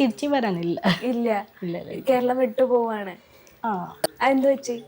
തിരിച്ചു വരാനില്ല. ഇല്ല. കേരളം വിട്ടു പോവാണ്. ആ. എന്ത് വെച്ച്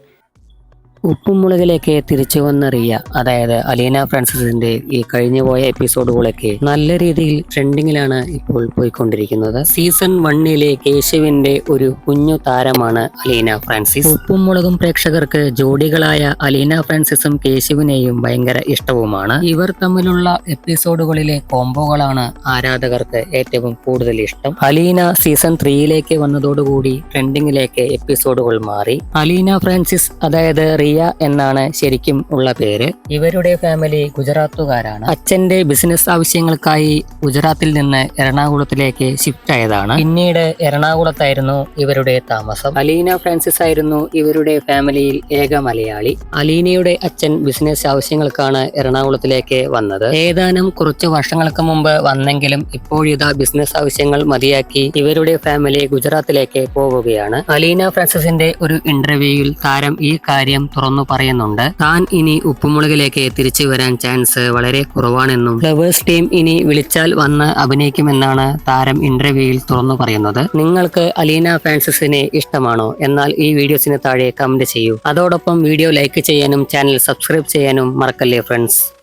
ഉപ്പും മുളകിലേക്ക് തിരിച്ചു വന്നറിയ അതായത് അലീന ഫ്രാൻസിസിന്റെ ഈ കഴിഞ്ഞുപോയ എപ്പിസോഡുകളൊക്കെ നല്ല രീതിയിൽ ട്രെൻഡിങ്ങിലാണ് ഇപ്പോൾ പോയിക്കൊണ്ടിരിക്കുന്നത്. സീസൺ വണ്ണിലെ കേശവിന്റെ ഒരു കുഞ്ഞു താരമാണ് അലീന ഫ്രാൻസിസ്. ഉപ്പും മുളകും പ്രേക്ഷകർക്ക് ജോഡികളായ അലീന ഫ്രാൻസിസും കേശുവിനെയും ഭയങ്കര ഇഷ്ടവുമാണ്. ഇവർ തമ്മിലുള്ള എപ്പിസോഡുകളിലെ കോംബോകളാണ് ആരാധകർക്ക് ഏറ്റവും കൂടുതൽ ഇഷ്ടം. അലീന സീസൺ ത്രീയിലേക്ക് വന്നതോടുകൂടി ട്രെൻഡിങ്ങിലേക്ക് എപ്പിസോഡുകൾ മാറി. അലീന ഫ്രാൻസിസ് അതായത് എന്നാണ് ശരിക്കും ഉള്ള പേര്. ഇവരുടെ ഫാമിലി ഗുജറാത്തുകാരാണ്. അച്ഛന്റെ ബിസിനസ് ആവശ്യങ്ങൾക്കായി ഗുജറാത്തിൽ നിന്ന് എറണാകുളത്തിലേക്ക് ഷിഫ്റ്റ് ആയതാണ്. പിന്നീട് എറണാകുളത്തായിരുന്നു ഇവരുടെ താമസം. അലീന ഫ്രാൻസിസ് ആയിരുന്നു ഇവരുടെ ഫാമിലിയിൽ ഏക മലയാളി. അലീനയുടെ അച്ഛൻ ബിസിനസ് ആവശ്യങ്ങൾക്കാണ് എറണാകുളത്തിലേക്ക് വന്നത്. ഏതാനും കുറച്ച് വർഷങ്ങൾക്ക് മുമ്പ് വന്നെങ്കിലും ഇപ്പോഴിതാ ബിസിനസ് ആവശ്യങ്ങൾ മതിയാക്കി ഇവരുടെ ഫാമിലി ഗുജറാത്തിലേക്ക് പോവുകയാണ്. അലീന ഫ്രാൻസിസിന്റെ ഒരു ഇന്റർവ്യൂയിൽ താരം ഈ കാര്യം തുറന്നു പറയുന്നുണ്ട്. താൻ ഇനി ഉപ്പുമുളകിലേക്ക് തിരിച്ചു വരാൻ ചാൻസ് വളരെ കുറവാണെന്നും ഫ്ലവേഴ്സ് ടീം ഇനി വിളിച്ചാൽ വന്ന് അഭിനയിക്കുമെന്നാണ് താരം ഇന്റർവ്യൂയിൽ തുറന്നു പറയുന്നത്. നിങ്ങൾക്ക് അലീന ഫാൻസിനെ ഇഷ്ടമാണോ? എന്നാൽ ഈ വീഡിയോസിന് താഴെ കമന്റ് ചെയ്യൂ. അതോടൊപ്പം വീഡിയോ ലൈക്ക് ചെയ്യാനും ചാനൽ സബ്സ്ക്രൈബ് ചെയ്യാനും മറക്കല്ലേ ഫ്രണ്ട്സ്?